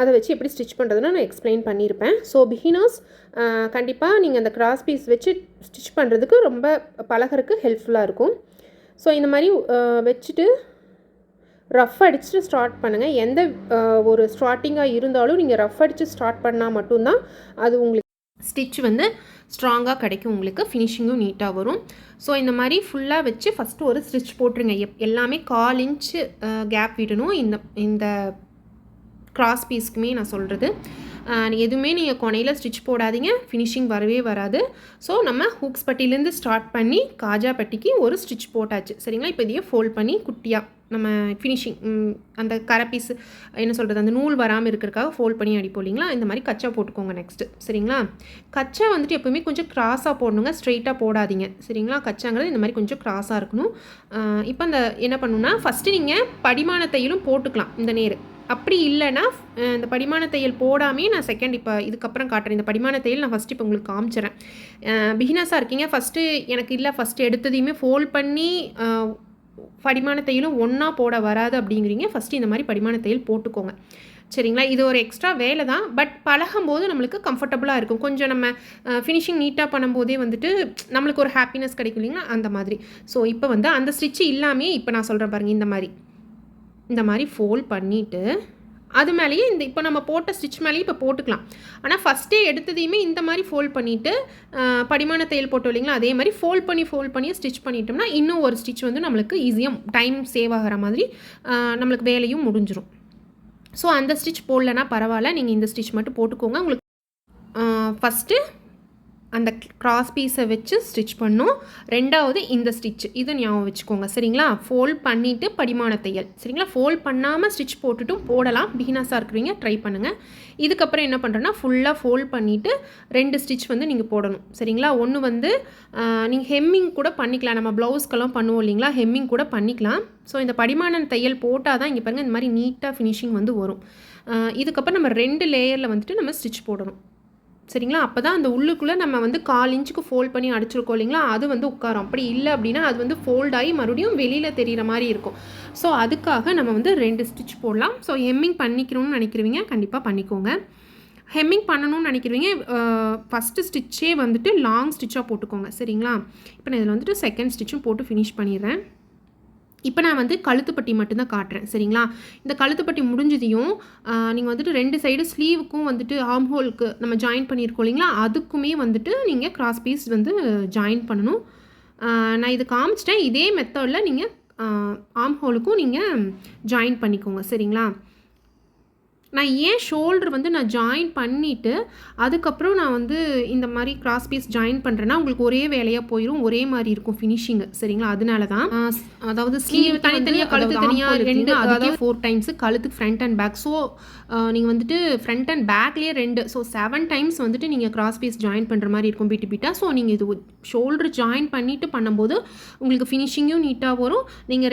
அதை வச்சு எப்படி ஸ்டிச் பண்ணுறதுன்னு நான் எக்ஸ்பிளைன் பண்ணியிருப்பேன் ஸோ பிகினர்ஸ் கண்டிப்பாக நீங்கள் அந்த கிராஸ் பீஸ் வச்சு ஸ்டிச் பண்ணுறதுக்கு ரொம்ப பழகிறதுக்கு ஹெல்ப்ஃபுல்லாக இருக்கும். ஸோ இந்த மாதிரி வச்சுட்டு ரஃப் அடிச்சுட்டு ஸ்டார்ட் பண்ணுங்கள் எந்த ஒரு ஸ்டார்டிங்காக இருந்தாலும் நீங்கள் ரஃப் அடித்து ஸ்டார்ட் பண்ணால் மட்டும்தான் அது உங்களுக்கு ஸ்டிச் வந்து ஸ்ட்ராங்காக கிடைக்கும். உங்களுக்கு ஃபினிஷிங்கும் நீட்டாக வரும். ஸோ இந்த மாதிரி ஃபுல்லாக வச்சு ஃபஸ்ட்டு ஒரு ஸ்டிச் போட்டுருங்க. எப் எல்லாமே கால் இன்ச்சு கேப் விடணும். இந்த இந்த கிராஸ் பீஸ்க்குமே நான் சொல்கிறது எதுவுமே நீங்கள் கொனையில் ஸ்டிச் போடாதீங்க. ஃபினிஷிங் வரவே வராது. ஸோ நம்ம ஹூக்ஸ் பட்டிலேருந்து ஸ்டார்ட் பண்ணி காஜா பட்டிக்கு ஒரு ஸ்டிச் போட்டாச்சு. சரிங்களா? இப்போ இதையே ஃபோல்ட் பண்ணி குட்டியாக நம்ம ஃபினிஷிங் அந்த கரை பீஸ் என்ன சொல்கிறது அந்த நூல் வராமல் இருக்கிறதுக்காக ஃபோல்ட் பண்ணி அடிப்போம் இல்லைங்களா? இந்த மாதிரி கச்சா போட்டுக்கோங்க நெக்ஸ்ட்டு சரிங்களா? கச்சா வந்துட்டு எப்போவுமே கொஞ்சம் கிராஸாக போடணுங்க. ஸ்ட்ரெயிட்டாக போடாதீங்க. சரிங்களா? கச்சாங்கிறது இந்த மாதிரி கொஞ்சம் க்ராஸாக இருக்கணும். இப்போ அந்த என்ன பண்ணணும்னா ஃபஸ்ட்டு நீங்கள் படிமான தையலும் போட்டுக்கலாம் இந்த நேர். அப்படி இல்லைன்னா இந்த படிமான தையல் போடாமே நான் செகண்ட் இப்போ இதுக்கப்புறம் காட்டுறேன். இந்த படிமான தையல் நான் ஃபஸ்ட்டு இப்போ உங்களுக்கு காமிச்சிடறேன் பிகினஸாக இருக்கீங்க. ஃபஸ்ட்டு எனக்கு இல்லை. ஃபஸ்ட்டு எடுத்ததையுமே ஃபோல்ட் பண்ணி படிமான தையலும் ஒன்றா போட வராது அப்படிங்கிறீங்க. ஃபஸ்ட்டு இந்த மாதிரி படிமான தையல் போட்டுக்கோங்க. சரிங்களா? இது ஒரு எக்ஸ்ட்ரா வேலை தான். பட் பழகும்போது நம்மளுக்கு கம்ஃபர்டபுளாக இருக்கும். கொஞ்சம் நம்ம ஃபினிஷிங் நீட்டாக பண்ணும்போதே வந்துட்டு நம்மளுக்கு ஒரு ஹாப்பினஸ் கிடைக்கும் இல்லைங்களா? அந்த மாதிரி. ஸோ இப்போ வந்து அந்த ஸ்டிச்சு இல்லாமே இப்போ நான் சொல்கிறேன் பாருங்கள் இந்த மாதிரி. இந்த மாதிரி ஃபோல்ட் பண்ணிவிட்டு அது மேலேயே இந்த இப்போ நம்ம போட்ட ஸ்டிச் மேலேயே இப்போ போட்டுக்கலாம். ஆனால் ஃபஸ்ட்டே எடுத்ததையுமே இந்த மாதிரி ஃபோல்ட் பண்ணிவிட்டு படிமான தையல் போட்டோம் இல்லைங்களா? அதே மாதிரி ஃபோல்ட் பண்ணி ஃபோல்ட் பண்ணி ஸ்டிச் பண்ணிட்டோம்னா இன்னும் ஒரு ஸ்டிச் வந்து நம்மளுக்கு ஈஸியாக டைம் சேவ் ஆகிற மாதிரி நம்மளுக்கு வேலையும் முடிஞ்சிடும் ஸோ அந்த ஸ்டிச் போடலனா பரவாயில்ல. நீங்கள் இந்த ஸ்டிச் மட்டும் போட்டுக்கோங்க. உங்களுக்கு ஃபஸ்ட்டு அந்த கிராஸ் பீஸை வச்சு ஸ்டிச் பண்ணும். ரெண்டாவது இந்த ஸ்டிச் இது ஞாபகம் வச்சுக்கோங்க. சரிங்களா? ஃபோல்ட் பண்ணிவிட்டு படிமான தையல். சரிங்களா? ஃபோல்ட் பண்ணாமல் ஸ்டிச் போட்டுட்டும் போடலாம். பிகினஸாக இருக்கிறவங்க ட்ரை பண்ணுங்கள் இதுக்கப்புறம் என்ன பண்ணுறோன்னா ஃபுல்லாக ஃபோல்ட் பண்ணிவிட்டு ரெண்டு ஸ்டிச் வந்து நீங்கள் போடணும். சரிங்களா? ஒன்று வந்து நீங்கள் ஹெம்மிங் கூட பண்ணிக்கலாம். நம்ம ப்ளவுஸ்க்கெல்லாம் பண்ணுவோம் இல்லைங்களா? ஹெம்மிங் கூட பண்ணிக்கலாம். ஸோ இந்த படிமான தையல் போட்டால் தான் இங்கே பாருங்கள் இந்த மாதிரி நீட்டாக ஃபினிஷிங் வந்து வரும். இதுக்கப்புறம் நம்ம ரெண்டு லேயரில் வந்துட்டு நம்ம ஸ்டிச் போடணும். சரிங்களா? அப்போ தான் அந்த உள்ளுக்குள்ளே நம்ம வந்து கால் இன்ச்சுக்கு ஃபோல்ட் பண்ணி அடிச்சிருக்கோம் இல்லைங்களா? அது வந்து உட்காரும். அப்படி இல்லை அப்படின்னா அது வந்து ஃபோல்ட் ஆகி மறுபடியும் வெளியில் தெரிகிற மாதிரி இருக்கும். ஸோ அதுக்காக நம்ம வந்து ரெண்டு ஸ்டிச் போடலாம். ஸோ ஹெம்மிங் பண்ணிக்கணும்னு நினைக்கிறவங்க கண்டிப்பாக பண்ணிக்கோங்க. ஹெம்மிங் பண்ணணும்னு நினைக்கிறவங்க ஃபஸ்ட்டு ஸ்டிச்சே வந்துட்டு லாங் ஸ்டிச்சாக போட்டுக்கோங்க. சரிங்களா? இப்போ நான் இதில் வந்துட்டு செகண்ட் ஸ்டிச்சும் போட்டு ஃபினிஷ் பண்ணிடுறேன். இப்போ நான் வந்து கழுத்துப்பட்டி மட்டும்தான் காட்டுறேன் சரிங்களா? இந்த கழுத்துப்பட்டி முடிஞ்சதையும் நீங்கள் வந்துட்டு ரெண்டு சைடு ஸ்லீவுக்கும் வந்துட்டு ஆம் ஹோலுக்கு நம்ம ஜாயின் பண்ணியிருக்கோம் இல்லைங்களா? அதுக்குமே வந்துட்டு நீங்கள் கிராஸ் பீஸ் வந்து ஜாயின் பண்ணணும். நான் இது காமிச்சிட்டேன். இதே மெத்தடில் நீங்கள் ஆம் ஹோலுக்கும் நீங்கள் ஜாயின் பண்ணிக்கோங்க சரிங்களா? நான் ஏன் ஷோல்டர் வந்து நான் ஜாயின் பண்ணிவிட்டு அதுக்கப்புறம் நான் வந்து இந்த மாதிரி கிராஸ் பீஸ் ஜாயின் பண்ணுறேன்னா உங்களுக்கு ஒரே வேலையாக போயிடும் ஒரே மாதிரி இருக்கும் ஃபினிஷிங் சரிங்களா? அதனால தான் அதாவது ஸ்லீவ் தனித்தனியாக கழுத்து தனியாக ரெண்டு அதாவது ஃபோர் டைம்ஸ் கழுத்துக்கு ஃப்ரண்ட் அண்ட் பேக் ஸோ நீங்கள் வந்துட்டு ஃப்ரண்ட் அண்ட் பேக்லேயே ரெண்டு. ஸோ செவன் டைம்ஸ் வந்துட்டு நீங்கள் கிராஸ் பீஸ் ஜாயின் பண்ணுற மாதிரி இருக்கும் பிட்டு பிட்டாக ஸோ நீங்கள் இது ஷோல்டர் ஜாயின் பண்ணிவிட்டு பண்ணும்போது உங்களுக்கு ஃபினிஷிங்கும் நீட்டாக வரும். நீங்கள்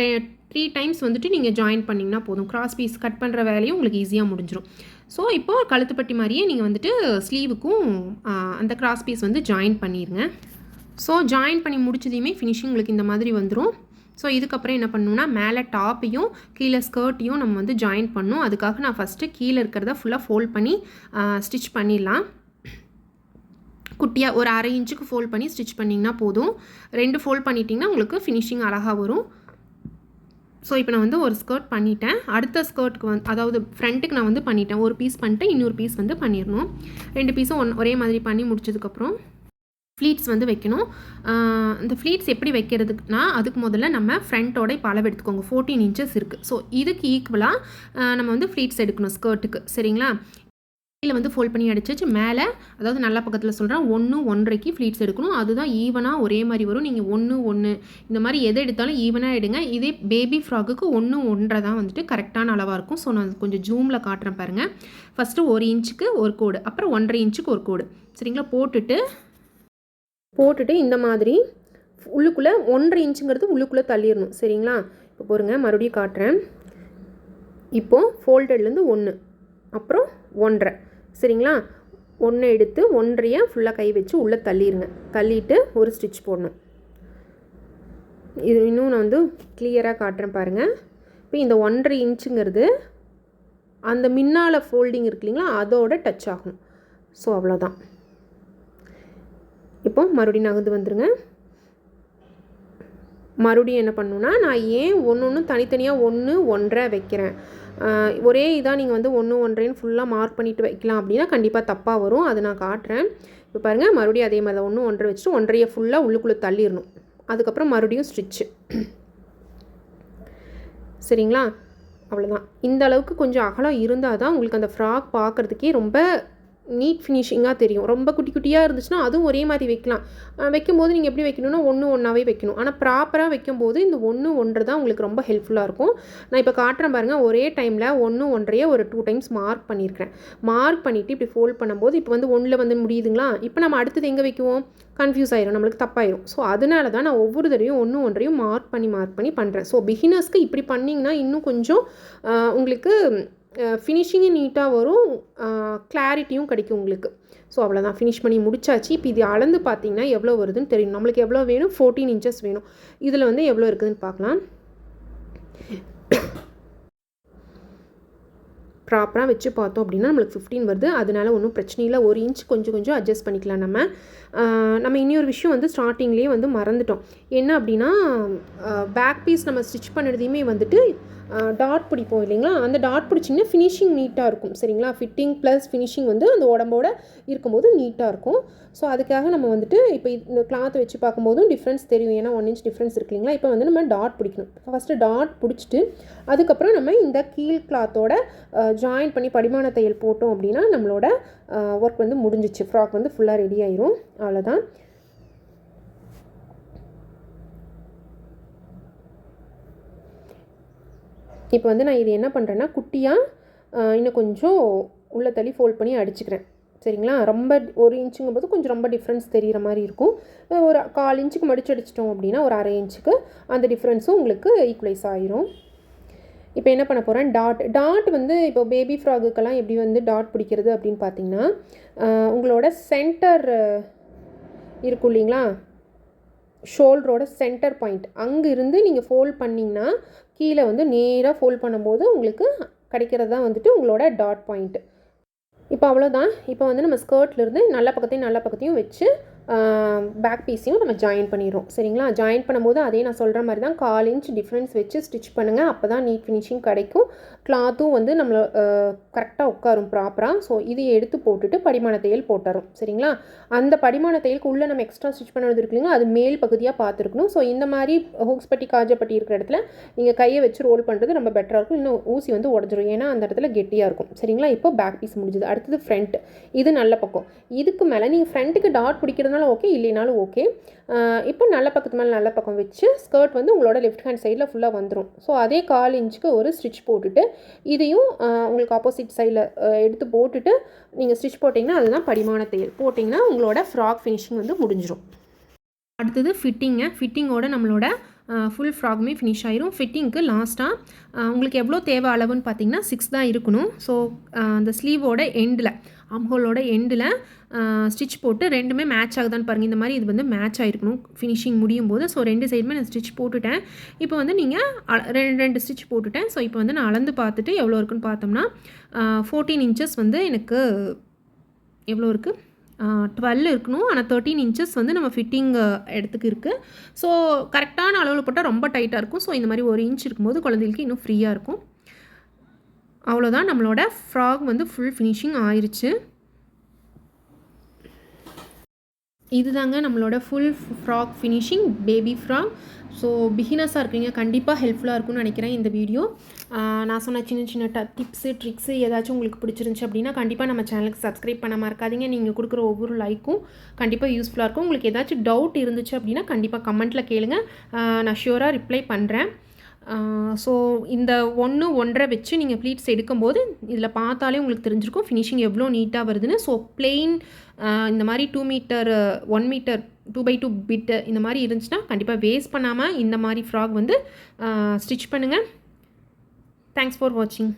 த்ரீ டைம்ஸ் வந்துட்டு நீங்கள் ஜாயின் பண்ணிங்கன்னா போதும். கிராஸ் பீஸ் கட் பண்ணுற வேலையும் உங்களுக்கு ஈஸியாக முடிஞ்சிடும் ஸோ இப்போ கழுத்துப்பட்டி மாதிரியே நீங்கள் வந்துட்டு ஸ்லீவுக்கும் அந்த கிராஸ் பீஸ் வந்து ஜாயின் பண்ணிடுங்க ஸோ ஜாயின் பண்ணி முடிச்சதையுமே ஃபினிஷிங் உங்களுக்கு இந்த மாதிரி வந்துடும் ஸோ இதுக்கப்புறம் என்ன பண்ணணும்னா மேலே டாப்பையும் கீழே ஸ்கர்ட்டையும் நம்ம வந்து ஜாயின் பண்ணணும் அதுக்காக நான் ஃபஸ்ட்டு கீழே இருக்கிறத ஃபுல்லாக ஃபோல்ட் பண்ணி ஸ்டிச் பண்ணிடலாம். குட்டியாக ஒரு அரை இன்ச்சுக்கு ஃபோல்ட் பண்ணி ஸ்டிச் பண்ணிங்கன்னா போதும். ரெண்டு ஃபோல்ட் பண்ணிட்டிங்கன்னா உங்களுக்கு ஃபினிஷிங் அழகாக வரும். ஸோ இப்போ நான் வந்து ஒரு ஸ்கர்ட் பண்ணிட்டேன். அடுத்த ஸ்கர்ட்டுக்கு வந்து அதாவது ஃப்ரண்ட்டுக்கு நான் வந்து பண்ணிட்டேன். ஒரு பீஸ் பண்ணிட்டு இன்னொரு பீஸ் வந்து பண்ணிடணும். ரெண்டு பீஸும் ஒன் ஒரே மாதிரி பண்ணி முடிச்சதுக்கப்புறம் ஃப்ளீட்ஸ் வந்து வைக்கணும். இந்த ஃப்ளீட்ஸ் எப்படி வைக்கிறதுக்குனா அதுக்கு முதல்ல நம்ம ஃப்ரண்ட்டோட இப்போ அளவு எடுத்துக்கோங்க. ஃபோர்டீன் இன்ச்சஸ் இருக்குது ஸோ இதுக்கு ஈக்குவலாக நம்ம வந்து ஃப்ளீட்ஸ் எடுக்கணும் ஸ்கர்ட்டுக்கு சரிங்களா? கீழே வந்து ஃபோல்ட் பண்ணி அடிச்சாச்சு மேலே அதாவது நல்ல பக்கத்தில் சொல்கிறேன் ஒன்று ஒன்றரைக்கு ஃப்ளீட்ஸ் எடுக்கணும். அதுதான் ஈவனாக ஒரே மாதிரி வரும். நீங்கள் ஒன்று ஒன்று இந்த மாதிரி எதை எடுத்தாலும் ஈவனாக எடுங்க. இதே பேபி ஃப்ராக்குக்கு ஒன்று ஒன்றரை தான் வந்துட்டு கரெக்டான அளவாக இருக்கும். ஸோ நான் கொஞ்சம் ஜூமில் காட்டுறேன் பாருங்கள் ஃபஸ்ட்டு ஒரு இன்ச்சுக்கு ஒரு கோடு அப்புறம் ஒன்றரை இன்ச்சுக்கு ஒரு கோடு. சரிங்களா? போட்டுட்டு போட்டுட்டு இந்த மாதிரி உள்ளுக்குள்ளே ஒன்றரை இன்ச்சுங்கிறது உள்ளுக்குள்ளே தள்ளிடணும். சரிங்களா? இப்போ பாருங்க மறுபடியும் காட்டுறேன். இப்போது ஃபோல்டட்லேருந்து ஒன்று அப்புறம் ஒன்றரை. சரிங்களா? ஒன்று எடுத்து ஒன்றையும் ஃபுல்லாக கை வச்சு உள்ளே தள்ளிடுங்க தள்ளிட்டு ஒரு ஸ்டிச் போடணும். இது இன்னும் நான் வந்து கிளியராக காட்டுறேன் பாருங்கள் இப்போ இந்த ஒன்றரை இன்ச்சுங்கிறது அந்த மின்னால் ஃபோல்டிங் இருக்கு இல்லைங்களா? அதோட டச் ஆகும். ஸோ அவ்வளோதான் இப்போ மறுபடியும் நகர்ந்து வந்துடுங்க மறுபடியும் என்ன பண்ணணுன்னா நான் ஏன் ஒன்று ஒன்று தனித்தனியாக ஒன்று ஒன்றரை வைக்கிறேன்? ஒரே இதாக நீங்கள் வந்து ஒன்று ஒன்றரைன்னு ஃபுல்லாக மார்க் பண்ணிட்டு வைக்கலாம் அப்படின்னா கண்டிப்பாக தப்பாக வரும். அதை நான் காட்டுறேன். இப்போ பாருங்கள் மறுபடியும் அதே மாதிரி ஒன்று ஒன்றரை வச்சுட்டு ஒன்றரையை ஃபுல்லாக உள்ளுக்குள்ளே தள்ளிடணும். அதுக்கப்புறம் மறுபடியும் ஸ்டிச்சு சரிங்களா? அவ்வளோதான் இந்த அளவுக்கு கொஞ்சம் அகலம் இருந்தால் தான் உங்களுக்கு அந்த ஃப்ராக் பார்க்குறதுக்கே ரொம்ப நீட் ஃபினிஷிங்காக தெரியும். ரொம்ப குட்டி குட்டியாக இருந்துச்சுன்னா அதுவும் ஒரே மாதிரி வைக்கலாம். வைக்கும்போது நீங்கள் எப்படி வைக்கணும்னா ஒன்று ஒன்றாவே வைக்கணும். ஆனால் ப்ராப்பராக வைக்கும்போது இந்த ஒன்று ஒன்று தான் உங்களுக்கு ரொம்ப ஹெல்ப்ஃபுல்லாக இருக்கும். நான் இப்போ காட்டுறேன் பாருங்கள் ஒரே டைமில் ஒன்று ஒன்றையே ஒரு டூ டைம்ஸ் மார்க் பண்ணியிருக்கிறேன். மார்க் பண்ணிவிட்டு இப்படி ஃபோல்ட் பண்ணும்போது இப்போ வந்து ஒன்றில் வந்து முடியுதுங்களா? இப்போ நம்ம அடுத்தது எங்கே வைக்குவோம்? கன்ஃபியூஸ் ஆயிரும் நம்மளுக்கு தப்பாயிரும். ஸோ அதனால தான் நான் ஒவ்வொரு தடவையும் ஒன்று ஒன்றையும் மார்க் பண்ணி மார்க் பண்ணி பண்ணுறேன் ஸோ பிகினர்ஸ்க்கு இப்படி பண்ணிங்கன்னா இன்னும் கொஞ்சம் உங்களுக்கு ஃபினிஷிங்கும் நீட்டாக வரும். கிளாரிட்டியும் கிடைக்கும் உங்களுக்கு. ஸோ அவ்வளோதான் ஃபினிஷ் பண்ணி முடிச்சாச்சு. இப்போ இது அளந்து பார்த்தீங்கன்னா எவ்வளோ வருதுன்னு தெரியும். நம்மளுக்கு எவ்வளோ வேணும்? ஃபோர்டீன் இன்ச்சஸ் வேணும். இதில் வந்து எவ்வளோ இருக்குதுன்னு பார்க்கலாம். ப்ராப்பராக வச்சு பார்த்தோம் அப்படின்னா நம்மளுக்கு ஃபிஃப்டீன் வருது. அதனால ஒன்றும் பிரச்சனை இல்லை. ஒரு இன்ச் கொஞ்சம் கொஞ்சம் அட்ஜஸ்ட் பண்ணிக்கலாம் நம்ம. நம்ம இன்னொரு விஷயம் வந்து ஸ்டார்டிங்லேயே வந்து மறந்துட்டோம். என்ன அப்படின்னா பேக் பீஸ் நம்ம ஸ்டிச் பண்ணுறதையுமே வந்துட்டு டாட் பிடிப்போம் இல்லைங்களா? அந்த டாட் பிடிச்சிங்கன்னா ஃபினிஷிங் நீட்டாக இருக்கும் சரிங்களா? ஃபிட்டிங் ப்ளஸ் ஃபினிஷிங் வந்து அந்த உடம்போட இருக்கும்போது நீட்டாக இருக்கும். ஸோ அதுக்காக நம்ம வந்துட்டு இப்போ இந்த கிளாத்தை வச்சு பார்க்கும்போதும் டிஃப்ரென்ஸ் தெரியும். ஏன்னா ஒன் இன்ச் டிஃப்ரென்ஸ் இருக்கு இல்லைங்களா? இப்போ வந்து நம்ம டாட் பிடிக்கணும். ஃபஸ்ட்டு டாட் பிடிச்சிட்டு அதுக்கப்புறம் நம்ம இந்த கீழ் கிளாத்தோட ஜாயின் பண்ணி படிமான தையல் போட்டோம் அப்படின்னா நம்மளோட ஒர்க் வந்து முடிஞ்சிச்சு. ஃப்ராக் வந்து ஃபுல்லாக ரெடி ஆயிரும். அவ்வளோதான் இப்போ வந்து நான் இது என்ன பண்ணுறேன்னா குட்டியாக இன்னும் கொஞ்சம் உள்ள தள்ளி ஃபோல்ட் பண்ணி அடிச்சுக்கிறேன். சரிங்களா? ரொம்ப ஒரு இன்ச்சுங்கும் போது கொஞ்சம் ரொம்ப டிஃப்ரென்ஸ் தெரிகிற மாதிரி இருக்கும். ஒரு கால் இன்ச்சுக்கு மடிச்சு அடிச்சிட்டோம் அப்படின்னா ஒரு அரை இன்ச்சுக்கு அந்த டிஃப்ரென்ஸும் உங்களுக்கு ஈக்குவலைஸ் ஆயிரும். இப்போ என்ன பண்ண போகிறேன் டாட் டாட் வந்து இப்போ பேபி ஃப்ராகுக்கெல்லாம் எப்படி வந்து டாட் பிடிக்கிறது அப்படின்னு பார்த்தீங்கன்னா உங்களோட சென்டர் இருக்கும் இல்லைங்களா? ஷோல்டரோட சென்டர் பாயிண்ட் அங்கே இருந்து நீங்கள் ஃபோல்ட் பண்ணிங்கன்னா கீழே வந்து நேராக ஃபோல்ட் பண்ணும்போது உங்களுக்கு கிடைக்கிறது தான் வந்துட்டு உங்களோட டாட் பாயிண்ட் இப்போ அவ்வளோதான் இப்போ வந்து நம்ம ஸ்கர்ட்லேருந்து நல்ல பக்கத்தையும் நல்ல பக்கத்தையும் வச்சு பேக் பீஸையும் நம்ம ஜாயின் பண்ணிடுறோம். சரிங்களா? ஜாயின் பண்ணும்போது அதே நான் சொல்கிற மாதிரி தான் கால் இன்ச் டிஃப்ரென்ஸ் வச்சு ஸ்டிச் பண்ணுங்கள் அப்போ தான் நீட் ஃபினிஷிங் கிடைக்கும். கிளாத்தும் வந்து நம்மளை கரெக்டாக உட்காரும் ப்ராப்பராக ஸோ இது எடுத்து போட்டுட்டு படிமான தையல் போட்டுறோம். சரிங்களா? அந்த படிமான தையலுக்கு உள்ளே நம்ம எக்ஸ்ட்ரா ஸ்டிச் பண்ணது இருக்கு இல்லைங்களா அது மேல் பகுதியாக பார்த்துருக்கணும். ஸோ இந்த மாதிரி ஹூக்ஸ் பட்டி காஜப்பட்டி இருக்கிற இடத்துல நீங்கள் கையை வச்சு ரோல் பண்ணுறது ரொம்ப பெட்டராக இருக்கும். இன்னும் ஊசி வந்து உடஞ்சிரும். ஏன்னா அந்த இடத்துல கெட்டியாக இருக்கும். சரிங்களா? இப்போ பேக் பீஸ் முடிஞ்சது. அடுத்தது ஃப்ரண்ட் இது நல்ல பக்கம். இதுக்கு மேலே நீங்கள் ஃப்ரண்ட்டுக்கு டாட் பிடிக்கிறது பிடிக்கிறதுனால ஓகே இல்லைனாலும் ஓகே இப்போ நல்ல பக்கத்து மேலே நல்ல பக்கம் வச்சு ஸ்கர்ட் வந்து உங்களோட லெஃப்ட் ஹேண்ட் சைடில் ஃபுல்லாக வந்துடும் ஸோ அதே கால் இன்ச்சுக்கு ஒரு ஸ்டிச் போட்டுட்டு இதையும் உங்களுக்கு ஆப்போசிட் சைடில் எடுத்து போட்டுட்டு நீங்கள் ஸ்டிச் போட்டிங்கன்னா அதுதான் படிமான தையல் போட்டிங்கன்னா உங்களோட ஃப்ராக் ஃபினிஷிங் வந்து முடிஞ்சிடும் அடுத்தது ஃபிட்டிங்கு ஃபிட்டிங்கோட நம்மளோட ஃபுல் ஃப்ராகுமே ஃபினிஷ் ஆயிரும். ஃபிட்டிங்க்கு லாஸ்ட்டாக உங்களுக்கு எவ்வளோ தேவை அளவுன்னு பார்த்தீங்கன்னா சிக்ஸ் தான் இருக்கணும். ஸோ அந்த ஸ்லீவோட எண்டில் அம்ஹோலோட எண்டில் ஸ்டிச் போட்டு ரெண்டுமே மேட்ச் ஆகுதான்னு பாருங்கள் இந்த மாதிரி இது வந்து மேட்ச் ஆகிருக்கணும் ஃபினிஷிங் முடியும் போது. ஸோ ரெண்டு சைடுமே நான் ஸ்டிச் போட்டுட்டேன். இப்போ வந்து நீங்கள் ரெண்டு ரெண்டு ஸ்டிச் போட்டுட்டேன். ஸோ இப்போ வந்து நான் அளந்து பார்த்துட்டு எவ்வளோ இருக்குன்னு பார்த்தோம்னா ஃபோர்டீன் இன்ச்சஸ் வந்து எனக்கு எவ்வளோ இருக்குது டுவெல் இருக்கணும். ஆனால் தேர்ட்டீன் இன்ச்சஸ் வந்து நம்ம ஃபிட்டிங் இடத்துக்கு இருக்குது ஸோ கரெக்டான அளவில் போட்டால் ரொம்ப டைட்டாக இருக்கும். ஸோ இந்த மாதிரி ஒரு இன்ச் இருக்கும்போது குழந்தைகளுக்கு இன்னும் ஃப்ரீயாக இருக்கும். அவ்வளோதான் நம்மளோட ஃப்ராக் வந்து ஃபுல் ஃபினிஷிங் ஆயிடுச்சு இதுதாங்க நம்மளோட full frock finishing baby frock so பிகினர்ஸாக இருக்கீங்க கண்டிப்பாக ஹெல்ப்ஃபுல்லாக இருக்கும்னு நினைக்கிறேன் இந்த வீடியோ நான் சொன்ன சின்ன சின்ன ட டிப்ஸு ட்ரிக்ஸு ஏதாச்சும் உங்களுக்கு பிடிச்சிருந்துச்சு அப்படின்னா கண்டிப்பாக நம்ம சேனலுக்கு சப்ஸ்கிரைப் பண்ண மறக்காதீங்க. நீங்கள் கொடுக்குற ஒவ்வொரு லைக்கும் கண்டிப்பாக யூஸ்ஃபுல்லாக இருக்கும். உங்களுக்கு ஏதாச்சும் டவுட் இருந்துச்சு அப்படின்னா கண்டிப்பாக கமெண்ட்டில் கேளுங்கள் நான் ஷியூராக ரிப்ளை பண்ணுறேன் ஸோ இந்த ஒன்று ஒன்றரை வச்சு நீங்கள் ப்ளீட்ஸ் எடுக்கும்போது இதில் பார்த்தாலே உங்களுக்கு தெரிஞ்சிருக்கும் ஃபினிஷிங் எவ்வளோ நீட்டாக வருதுன்னு. ஸோ பிளெயின் இந்த மாதிரி two metre one metre two by two bit இந்த மாதிரி இருந்துச்சுன்னா கண்டிப்பாக வேஸ்ட் பண்ணாமல் இந்த மாதிரி ஃப்ராக் வந்து ஸ்டிச் பண்ணுங்கள் தேங்க்ஸ் ஃபார் வாட்சிங்